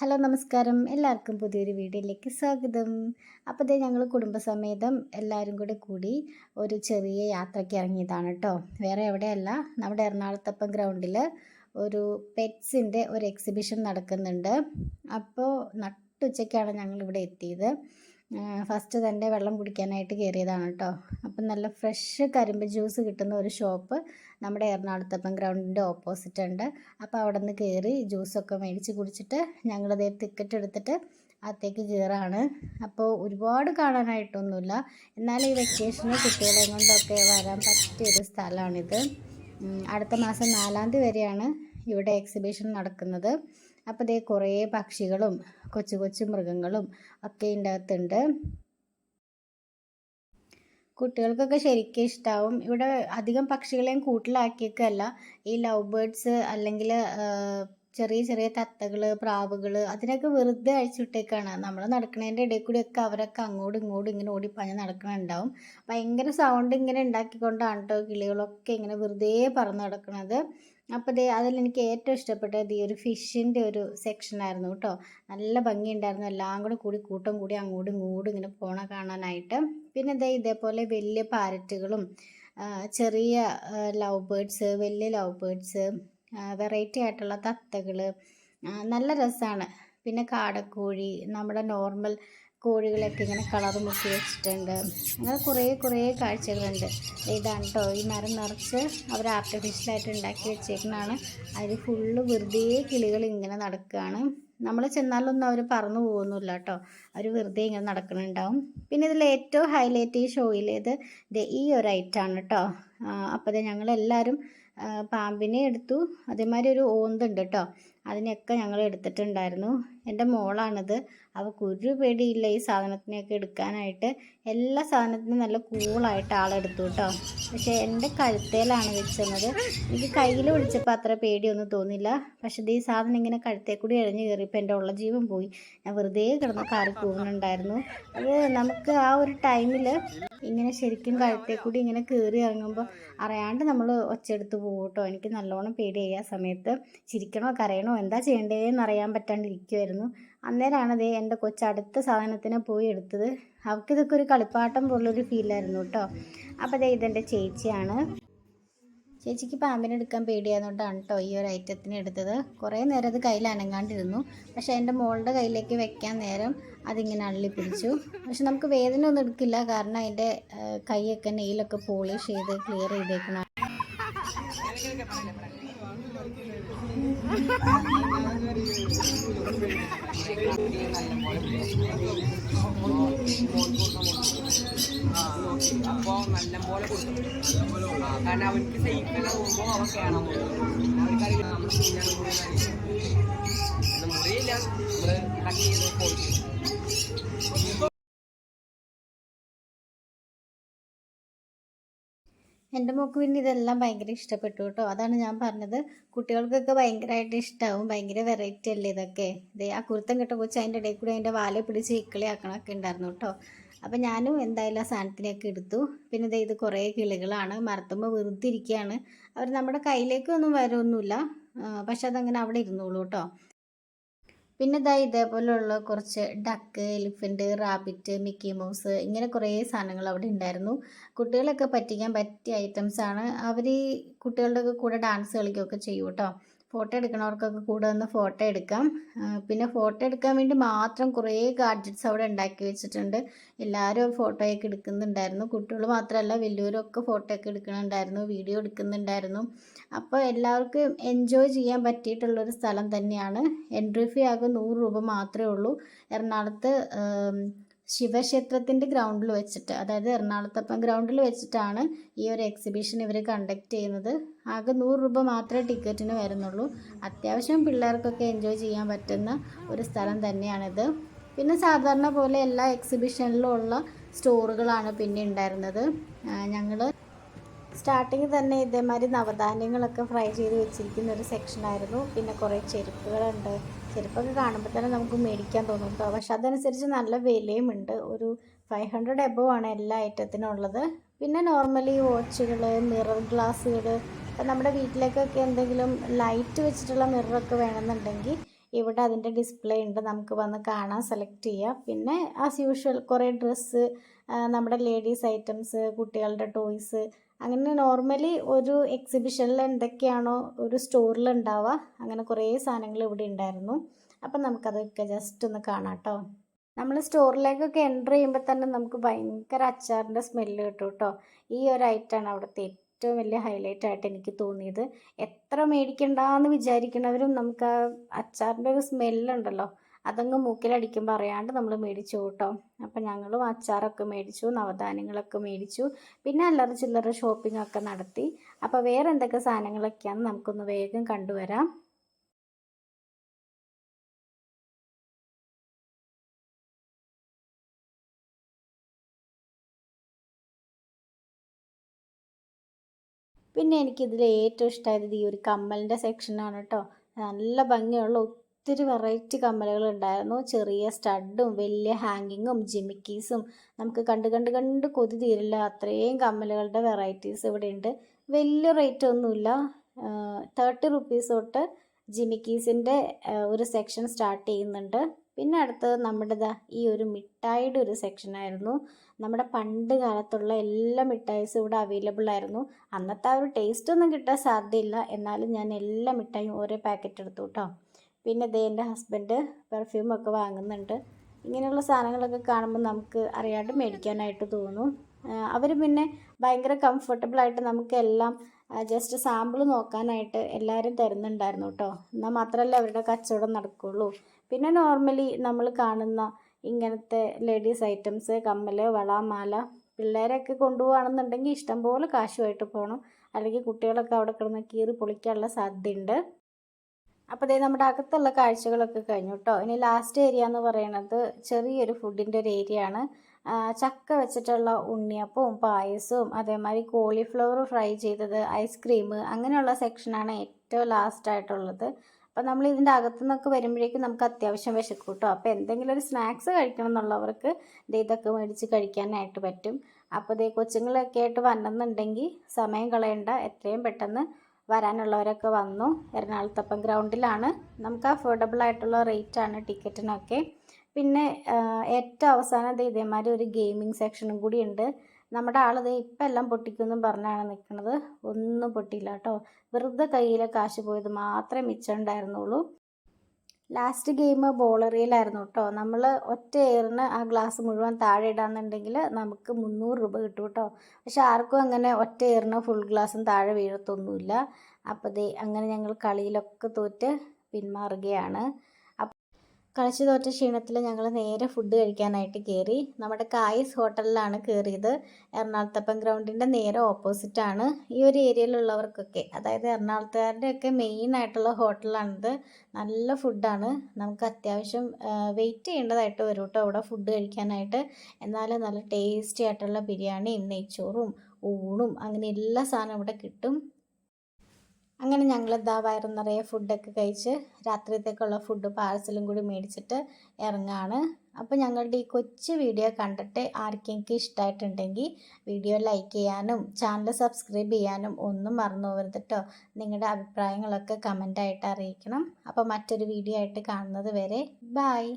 Hello നമസ്കാരം. എല്ലാവർക്കും പുതിയൊരു വീഡിയോയിലേക്ക് സ്വാഗതം. അപ്പോൾ ഇതേ ഞങ്ങൾ കുടുംബസമേതം എല്ലാവരും കൂടെ കൂടി ഒരു ചെറിയ യാത്രയ്ക്ക് ഇറങ്ങിയതാണ് കേട്ടോ വേറെ എവിടെയല്ല നമ്മുടെ എറണാകുളത്തപ്പം ഗ്രൗണ്ടിൽ ഒരു പെറ്റ്സിന്റെ ഒരു എക്സിബിഷൻ നടക്കുന്നുണ്ട്. അപ്പോൾ നട്ടുച്ചയ്ക്കാണ് ഞങ്ങൾ ഇവിടെ എത്തിയത്. ഫസ്റ്റ് തന്നെ വെള്ളം കുടിക്കാനായിട്ട് കയറിയതാണ് കേട്ടോ അപ്പം നല്ല ഫ്രഷ് കരിമ്പ് ജ്യൂസ് കിട്ടുന്ന ഒരു ഷോപ്പ് നമ്മുടെ എറണാകുളത്തപ്പം ഗ്രൗണ്ടിന്റെ ഓപ്പോസിറ്റ് ഉണ്ട്. അപ്പോൾ അവിടെ നിന്ന് കയറി ജ്യൂസൊക്കെ മേടിച്ച് കുടിച്ചിട്ട് ഞങ്ങളതേ ടിക്കറ്റ് എടുത്തിട്ട് അകത്തേക്ക് കയറാണ് അപ്പോൾ ഒരുപാട് കാണാനായിട്ടൊന്നുമില്ല. എന്നാലും ഈ വെക്കേഷന് കുട്ടികളെ കൊണ്ടൊക്കെ വരാൻ പറ്റിയൊരു സ്ഥലമാണിത്. അടുത്ത മാസം നാലാം തീയതി വരെയാണ് ഇവിടെ എക്സിബിഷൻ നടക്കുന്നത്. അപ്പോൾ ദേ കുറേ പക്ഷികളും കൊച്ചു കൊച്ചു മൃഗങ്ങളും ഒക്കെ ഇതിന്റെ അകത്തുണ്ട് കുട്ടികൾക്കൊക്കെ ശരിക്കും ഇഷ്ടാവും. ഇവിടെ അധികം പക്ഷികളെയും കൂട്ടിലാക്കിയൊക്കെയല്ല ഈ ലവ് ബേർഡ്സ് അല്ലെങ്കിൽ ചെറിയ ചെറിയ തത്തകൾ പ്രാവുകൾ അതിനൊക്കെ വെറുതെ അഴിച്ചിട്ടേക്കാണ് നമ്മൾ നടക്കുന്നതിന്റെ ഇടയിൽ കൂടിയൊക്കെ അവരൊക്കെ അങ്ങോട്ടും ഇങ്ങോട്ടും ഇങ്ങനെ ഓടിപ്പാഞ്ഞ് നടക്കണുണ്ടാവും. ഭയങ്കര സൗണ്ട് ഇങ്ങനെ ഉണ്ടാക്കിക്കൊണ്ടാണ് കേട്ടോ കിളികളൊക്കെ ഇങ്ങനെ വെറുതെ പറന്ന് നടക്കുന്നത് അപ്പോൾ ദേ അതിലെനിക്ക് ഏറ്റവും ഇഷ്ടപ്പെട്ടത് ഈ ഒരു ഫിഷിന്റെ ഒരു സെക്ഷനായിരുന്നു കേട്ടോ. നല്ല ഭംഗിയുണ്ടായിരുന്നു. എല്ലാം കൂടെ കൂടി കൂട്ടം കൂടി അങ്ങോട്ടും ഇങ്ങോട്ടും ഇങ്ങനെ പോണ കാണാനായിട്ട്. പിന്നെ ദേ ഇതേപോലെ വലിയ പാരറ്റുകളും ചെറിയ ലവ് ബേർഡ്സ് വലിയ ലവ് ബേർഡ്സ് വെറൈറ്റി ആയിട്ടുള്ള തത്തകൾ നല്ല രസമാണ് പിന്നെ കാടക്കോഴി നമ്മുടെ നോർമൽ കോഴികളൊക്കെ ഇങ്ങനെ കളർ മുക്കി വെച്ചിട്ടുണ്ട്. അങ്ങനെ കുറേ കുറേ കാഴ്ചകളുണ്ട്. ഇതാണ് കേട്ടോ ഈ മരം നിറച്ച് അവർ ആർട്ടിഫിഷ്യലായിട്ട് ഉണ്ടാക്കി വെച്ചേക്കുന്നതാണ്. അതിൽ ഫുള്ള് വെറുതെ കിളികൾ ഇങ്ങനെ നടക്കുകയാണ്. നമ്മൾ ചെന്നാലൊന്നും അവർ പറന്നു പോകുന്നില്ല കേട്ടോ അവർ വെറുതെ ഇങ്ങനെ നടക്കുന്നുണ്ടാവും. പിന്നെ ഇതിൽ ഏറ്റവും ഹൈലൈറ്റ് ഈ ഷോയിലേത് ഈ ഒരു ഐറ്റാണ് കേട്ടോ അപ്പോൾ ഞങ്ങളെല്ലാവരും പാമ്പിനെ എടുത്തു. അതേമാതിരി ഒരു ഓന്തുണ്ട് കേട്ടോ അതിനെയൊക്കെ ഞങ്ങൾ എടുത്തിട്ടുണ്ടായിരുന്നു. എന്റെ മോളാണിത്. അവൾക്ക് ഒരു പേടിയില്ല ഈ സാധനത്തിനെയൊക്കെ എടുക്കാനായിട്ട്. എല്ലാ സാധനത്തിനും നല്ല കൂളായിട്ട് ആളെടുത്തു കേട്ടോ പക്ഷേ എന്റെ കഴുത്തേലാണ് വെച്ചത്. എനിക്ക് കയ്യിൽ വിളിച്ചപ്പോൾ അത്ര പേടിയൊന്നും തോന്നില്ല പക്ഷേ ഈ സാധനം ഇങ്ങനെ കഴുത്തേ കൂടി എഴഞ്ഞു കയറിയപ്പോൾ എന്റെ ഉള്ള ജീവൻ പോയി. ഞാൻ വെറുതെ കിടന്ന് കാറി പോകുന്നുണ്ടായിരുന്നു. അത് നമുക്ക് ആ ഒരു ടൈമിൽ ഇങ്ങനെ ശരിക്കും കഴുത്തേ കൂടി ഇങ്ങനെ കയറി ഇറങ്ങുമ്പോൾ അറിയാണ്ട് നമ്മൾ ഒച്ചെടുത്ത് പോകും കേട്ടോ എനിക്ക് നല്ലോണം പേടിയായി ആ സമയത്ത്. ചിരിക്കണോ കരയണോ എന്താ ചെയ്യേണ്ടതെന്ന് അറിയാൻ പറ്റാണ്ടിരിക്കുമായിരുന്നു അന്നേരമാണ് ദേ എന്റെ കൊച്ച് അടുത്ത സാധനത്തിനെ പോയി എടുത്തത്. അവൾക്കിതൊക്കെ ഒരു കളിപ്പാട്ടം പോലുള്ളൊരു ഫീലായിരുന്നു കേട്ടോ. അപ്പോൾ ദേ ഇതെന്റെ ചേച്ചിയാണ്. ചേച്ചിക്ക് പാമ്പിനെ എടുക്കാൻ പേടിയായതുകൊണ്ടാണ് കേട്ടോ ഈ ഒരു ഐറ്റത്തിന് എടുത്തത്. കുറേ നേരം അത് കയ്യിൽ അനങ്ങാണ്ടിരുന്നു. പക്ഷേ എന്റെ മോളുടെ കയ്യിലേക്ക് വെക്കാൻ നേരം അതിങ്ങനെ അള്ളിപ്പിടിച്ചു പക്ഷെ നമുക്ക് വേദന ഒന്നും എടുക്കില്ല. കാരണം അതിന്റെ കൈയൊക്കെ നെയിലൊക്കെ പോളിഷ് ചെയ്ത് ക്ലിയർ ചെയ്തേക്കണം അപ്പോൾ നല്ലപോലെ കൊടുക്കും. കാരണം അവർക്ക് സൈക്കിളിൽ പോകുമ്പോൾ അവർക്ക് വേണം. അവർക്കറിയില്ല നമ്മൾ മുറിയില്ല നമ്മൾ കട്ട് ചെയ്ത് എന്റെ മോക്ക് പിന്നെ ഇതെല്ലാം ഭയങ്കര ഇഷ്ടപ്പെട്ടു കേട്ടോ. അതാണ് ഞാൻ പറഞ്ഞത്. കുട്ടികൾക്കൊക്കെ ഭയങ്കരമായിട്ട് ഇഷ്ടമാവും ഭയങ്കര വെറൈറ്റി അല്ലേ ഇതൊക്കെ? ഇതേ ആ കുരുത്തം കിട്ട കൊച്ചു അതിന്റെ ഇടയിൽ കൂടി അതിന്റെ വാല പിടിച്ച് ഇക്കിളിയാക്കണമൊക്കെ ഉണ്ടായിരുന്നു കേട്ടോ. അപ്പം ഞാനും എന്തായാലും ആ സാധനത്തിനെയൊക്കെ എടുത്തു. പിന്നെ ഇതേ ഇത് കുറേ കിളികളാണ്. മരത്തുമ്പോൾ വെറുതെ ഇരിക്കുകയാണ്. അവർ നമ്മുടെ കയ്യിലേക്കൊന്നും വരൊന്നുമില്ല. പക്ഷെ അതങ്ങനെ അവിടെ ഇരുന്നോളൂ കേട്ടോ. പിന്നെ ഇതാ ഇതേപോലെയുള്ള കുറച്ച് duck elephant rabbit Mickey Mouse ഇങ്ങനെ കുറേ സാധനങ്ങൾ അവിടെ ഉണ്ടായിരുന്നു. കുട്ടികളൊക്കെ പറ്റിക്കാൻ പറ്റിയ ഐറ്റംസ് ആണ്. അവർ കുട്ടികളുടെ കൂടെ ഡാൻസ് കളിക്കുകയൊക്കെ ചെയ്യും കേട്ടോ ഫോട്ടോ എടുക്കണവർക്കൊക്കെ കൂടെ നിന്ന് ഫോട്ടോ എടുക്കാം. പിന്നെ ഫോട്ടോ എടുക്കാൻ വേണ്ടി മാത്രം കുറേ ഗാഡ്ജറ്റ്സ് അവിടെ ഉണ്ടാക്കി വെച്ചിട്ടുണ്ട്. എല്ലാവരും ഫോട്ടോയൊക്കെ എടുക്കുന്നുണ്ടായിരുന്നു. കുട്ടികൾ മാത്രമല്ല വലിയവരൊക്കെ ഫോട്ടോയൊക്കെ എടുക്കുന്നുണ്ടായിരുന്നു വീഡിയോ എടുക്കുന്നുണ്ടായിരുന്നു. അപ്പോൾ എല്ലാവർക്കും എൻജോയ് ചെയ്യാൻ പറ്റിയിട്ടുള്ളൊരു സ്ഥലം തന്നെയാണ്. എൻട്രി ഫീ ആകെ നൂറ് രൂപ മാത്രമേ ഉള്ളൂ. എറണാകുളത്ത് ശിവക്ഷേത്രത്തിന്റെ ഗ്രൗണ്ടിൽ വെച്ചിട്ട് അതായത് എറണാകുളത്തപ്പം ഗ്രൗണ്ടിൽ വെച്ചിട്ടാണ് ഈ ഒരു എക്സിബിഷൻ ഇവർ കണ്ടക്ട് ചെയ്യുന്നത്. ആകെ നൂറ് രൂപ മാത്രമേ ടിക്കറ്റിന് വരുന്നുള്ളൂ. അത്യാവശ്യം പിള്ളേർക്കൊക്കെ എൻജോയ് ചെയ്യാൻ പറ്റുന്ന ഒരു സ്ഥലം തന്നെയാണിത്. പിന്നെ സാധാരണ പോലെ എല്ലാ എക്സിബിഷനിലും ഉള്ള സ്റ്റോറുകളാണ് പിന്നെ ഉണ്ടായിരുന്നത്. ഞങ്ങൾ സ്റ്റാർട്ടിങ് തന്നെ ഇതേമാതിരി നവധാന്യങ്ങളൊക്കെ ഫ്രൈ ചെയ്ത് വെച്ചിരിക്കുന്ന ഒരു സെക്ഷനായിരുന്നു പിന്നെ കുറേ ചെരുപ്പുകളുണ്ട്. ചെരുപ്പൊക്കെ കാണുമ്പോൾ തന്നെ നമുക്ക് മേടിക്കാൻ തോന്നും കേട്ടോ പക്ഷെ അതനുസരിച്ച് നല്ല വിലയും ഉണ്ട്. ഒരു ഫൈവ് ഹൺഡ്രഡ് എബോ ആണ് എല്ലാ ഐറ്റത്തിനും ഉള്ളത് പിന്നെ നോർമലി വാച്ചുകൾ മിറർ ഗ്ലാസ്സുകൾ ഇപ്പം നമ്മുടെ വീട്ടിലേക്കൊക്കെ എന്തെങ്കിലും ലൈറ്റ് വെച്ചിട്ടുള്ള മിററൊക്കെ വേണമെന്നുണ്ടെങ്കിൽ ഇവിടെ അതിന്റെ ഡിസ്പ്ലേ ഉണ്ട്. നമുക്ക് വന്ന് കാണാൻ സെലക്ട് ചെയ്യാം. പിന്നെ ആസ് യൂഷ്വൽ കുറേ ഡ്രസ്സ് നമ്മുടെ ലേഡീസ് ഐറ്റംസ് കുട്ടികളുടെ ടോയ്സ് അങ്ങനെ നോർമലി ഒരു എക്സിബിഷനിൽ എന്തൊക്കെയാണോ ഒരു സ്റ്റോറിൽ ഉണ്ടാവുക അങ്ങനെ കുറേ സാധനങ്ങൾ ഇവിടെ ഉണ്ടായിരുന്നു. അപ്പം നമുക്കതൊക്കെ ജസ്റ്റ് ഒന്ന് കാണാം കേട്ടോ നമ്മൾ സ്റ്റോറിലേക്കൊക്കെ എന്റർ ചെയ്യുമ്പോൾ തന്നെ നമുക്ക് ഭയങ്കര അച്ചാറിന്റെ സ്മെല്ല് കിട്ടും കേട്ടോ ഈ ഒരു ഐറ്റമാണ് അവിടുത്തെ ഏറ്റവും വലിയ ഹൈലൈറ്റ് ആയിട്ട് എനിക്ക് തോന്നിയത്. എത്ര മേടിക്കണ്ടെന്ന് വിചാരിക്കണവരും നമുക്ക് ആ അച്ചാറിന്റെ ഒരു സ്മെല്ലുണ്ടല്ലോ അതങ്ങ് മൂക്കിലടിക്കുമ്പോൾ പറയാണ്ട് നമ്മൾ മേടിച്ചു കേട്ടോ അപ്പം ഞങ്ങളും അച്ചാറൊക്കെ മേടിച്ചു നവധാന്യങ്ങളൊക്കെ മേടിച്ചു. പിന്നെ അല്ലറ ചില്ലറ ഷോപ്പിംഗ് ഒക്കെ നടത്തി. അപ്പോൾ വേറെ എന്തൊക്കെ സാധനങ്ങളൊക്കെയാണെന്ന് നമുക്കൊന്ന് വേഗം കണ്ടുവരാം. പിന്നെ എനിക്കിതിൽ ഏറ്റവും ഇഷ്ടമായത് ഈ ഒരു കമ്മലിന്റെ സെക്ഷനാണ് കേട്ടോ നല്ല ഭംഗിയുള്ള ഒത്തിരി വെറൈറ്റി കമ്മലുകൾ ഉണ്ടായിരുന്നു ചെറിയ സ്റ്റഡും വലിയ ഹാങ്ങിങ്ങും ജിമിക്കീസും നമുക്ക് കണ്ട് കണ്ട് കണ്ട് കൊതി തീരില്ല. അത്രയും കമ്മലുകളുടെ വെറൈറ്റീസ് ഇവിടെ ഉണ്ട്. വലിയ റേറ്റ് ഒന്നുമില്ല. തേർട്ടി റുപ്പീസ് തൊട്ട് ജിമിക്കീസിന്റെ ഒരു സെക്ഷൻ സ്റ്റാർട്ട് ചെയ്യുന്നുണ്ട്. പിന്നെ അടുത്തത് നമ്മുടെ ദാ ഈ ഒരു മിഠായിയുടെ ഒരു സെക്ഷനായിരുന്നു നമ്മുടെ പണ്ട് കാലത്തുള്ള എല്ലാ മിഠായിസും ഇവിടെ അവൈലബിൾ ആയിരുന്നു. അന്നത്തെ ആ ഒരു ടേസ്റ്റ് ഒന്നും കിട്ടാൻ സാധ്യതയില്ല. എന്നാലും ഞാൻ എല്ലാ മിഠായിയും ഓരോ പാക്കറ്റ് എടുത്തു കേട്ടോ. പിന്നെ ദേ എന്റെ ഹസ്ബൻഡ് പെർഫ്യൂമൊക്കെ വാങ്ങുന്നുണ്ട്. ഇങ്ങനെയുള്ള സാധനങ്ങളൊക്കെ കാണുമ്പോൾ നമുക്ക് അറിയാണ്ട് മേടിക്കാനായിട്ട് തോന്നും. അവർ പിന്നെ ഭയങ്കര കംഫർട്ടബിളായിട്ട് നമുക്കെല്ലാം ജസ്റ്റ് സാമ്പിൾ നോക്കാനായിട്ട് എല്ലാവരും തരുന്നുണ്ടായിരുന്നു കേട്ടോ എന്നാൽ മാത്രമല്ല അവരുടെ കച്ചവടം നടക്കുകയുള്ളൂ പിന്നെ നോർമലി നമ്മൾ കാണുന്ന ഇങ്ങനത്തെ ലേഡീസ് ഐറ്റംസ് കമ്മൽ വള മാല പിള്ളേരൊക്കെ കൊണ്ടുപോകുകയാണെന്നുണ്ടെങ്കിൽ ഇഷ്ടംപോലെ കാശുമായിട്ട് പോകണം അല്ലെങ്കിൽ കുട്ടികളൊക്കെ അവിടെ കിടന്ന് കീറി പൊളിക്കാനുള്ള സാധ്യതയുണ്ട്. അപ്പോൾ ദേ നമ്മുടെ അകത്തുള്ള കാഴ്ചകളൊക്കെ കഴിഞ്ഞു കേട്ടോ ഇനി ലാസ്റ്റ് ഏരിയ എന്ന് പറയുന്നത് ചെറിയൊരു ഫുഡിന്റെ ഒരു ഏരിയ ആണ്. ചക്ക വെച്ചിട്ടുള്ള ഉണ്ണിയപ്പവും പായസവും അതേമാതിരി കോളിഫ്ലവർ ഫ്രൈ ചെയ്തത് ഐസ്ക്രീം അങ്ങനെയുള്ള സെക്ഷനാണ് ഏറ്റവും ലാസ്റ്റ് ആയിട്ടുള്ളത്. അപ്പോൾ നമ്മൾ ഇതിന്റെ അകത്തുനിന്നൊക്കെ വരുമ്പോഴേക്കും നമുക്ക് അത്യാവശ്യം വിശക്കും കേട്ടോ അപ്പോൾ എന്തെങ്കിലും ഒരു സ്നാക്സ് കഴിക്കണം എന്നുള്ളവർക്ക് ഇതൊക്കെ മേടിച്ച് കഴിക്കാനായിട്ട് പറ്റും. അപ്പോൾ ഇതേ കൊച്ചുങ്ങളൊക്കെ ആയിട്ട് വന്നെന്നുണ്ടെങ്കിൽ സമയം കളയണ്ട. എത്രയും പെട്ടെന്ന് വരാനുള്ളവരൊക്കെ വന്നു. എറണാകുളത്തപ്പം ഗ്രൗണ്ടിലാണ്. നമുക്ക് അഫോർഡബിൾ ആയിട്ടുള്ള റേറ്റാണ് ടിക്കറ്റിനൊക്കെ. പിന്നെ ഏറ്റവും അവസാനം ഇതേമാതിരി ഒരു ഗെയിമിംഗ് സെക്ഷനും കൂടി ഉണ്ട്. നമ്മുടെ ആൾ ദേ ഇപ്പം എല്ലാം പൊട്ടിക്കുമെന്നും പറഞ്ഞാണ് നിൽക്കുന്നത്. ഒന്നും പൊട്ടിയില്ല കേട്ടോ. വെറുതെ കയ്യിലെ കാശ് പോയത് മാത്രമേ മിച്ചം ഉണ്ടായിരുന്നുള്ളൂ. ലാസ്റ്റ് ഗെയിം ബോളറിയിലായിരുന്നു കേട്ടോ നമ്മൾ ഒറ്റ എയറിന് ആ ഗ്ലാസ് മുഴുവൻ താഴെ ഇടാന്നുണ്ടെങ്കിൽ നമുക്ക് മുന്നൂറ് രൂപ കിട്ടും കേട്ടോ പക്ഷെ ആർക്കും അങ്ങനെ ഒറ്റ എയറിന് ഫുൾ ഗ്ലാസും താഴെ വീഴത്തൊന്നുമില്ല. അപ്പോൾ ദേ അങ്ങനെ ഞങ്ങൾ കളിയിലൊക്കെ തോറ്റ് പിന്മാറുകയാണ് കളിച്ചു തോറ്റ ക്ഷീണത്തിൽ ഞങ്ങൾ നേരെ ഫുഡ് കഴിക്കാനായിട്ട് കയറി നമ്മുടെ കായസ് ഹോട്ടലിലാണ് കയറിയത് എറണാകുളത്തപ്പൻ ഗ്രൗണ്ടിന്റെ നേരെ ഓപ്പോസിറ്റാണ് ഈ ഒരു ഏരിയയിലുള്ളവർക്കൊക്കെ അതായത് എറണാകുളത്തുകാരുടെയൊക്കെ മെയിൻ ആയിട്ടുള്ള ഹോട്ടലാണിത്. നല്ല ഫുഡാണ് നമുക്ക് അത്യാവശ്യം വെയിറ്റ് ചെയ്യേണ്ടതായിട്ട് വരും കേട്ടോ അവിടെ ഫുഡ് കഴിക്കാനായിട്ട്. എന്നാലും നല്ല ടേസ്റ്റി ആയിട്ടുള്ള ബിരിയാണിയും നെയ്ച്ചോറും ഊണും അങ്ങനെ എല്ലാ സാധനവും ഇവിടെ കിട്ടും. അങ്ങനെ ഞങ്ങൾ ഇതാ വയറു നിറയെ ഫുഡൊക്കെ കഴിച്ച് രാത്രിത്തേക്കുള്ള ഫുഡ് പാഴ്സലും കൂടി മേടിച്ചിട്ട് ഇറങ്ങാണ്. അപ്പോൾ ഞങ്ങളുടെ ഈ കൊച്ചു വീഡിയോ കണ്ടിട്ട് ആർക്കെങ്കിലും ഇഷ്ടമായിട്ടുണ്ടെങ്കിൽ വീഡിയോ ലൈക്ക് ചെയ്യാനും ചാനൽ സബ്സ്ക്രൈബ് ചെയ്യാനും ഒന്നും മറന്നു പോകരുത് നിങ്ങളുടെ അഭിപ്രായങ്ങളൊക്കെ കമന്റായിട്ട് അറിയിക്കണം. അപ്പോൾ മറ്റൊരു വീഡിയോ ആയിട്ട് കാണുന്നത് വരെ ബായ്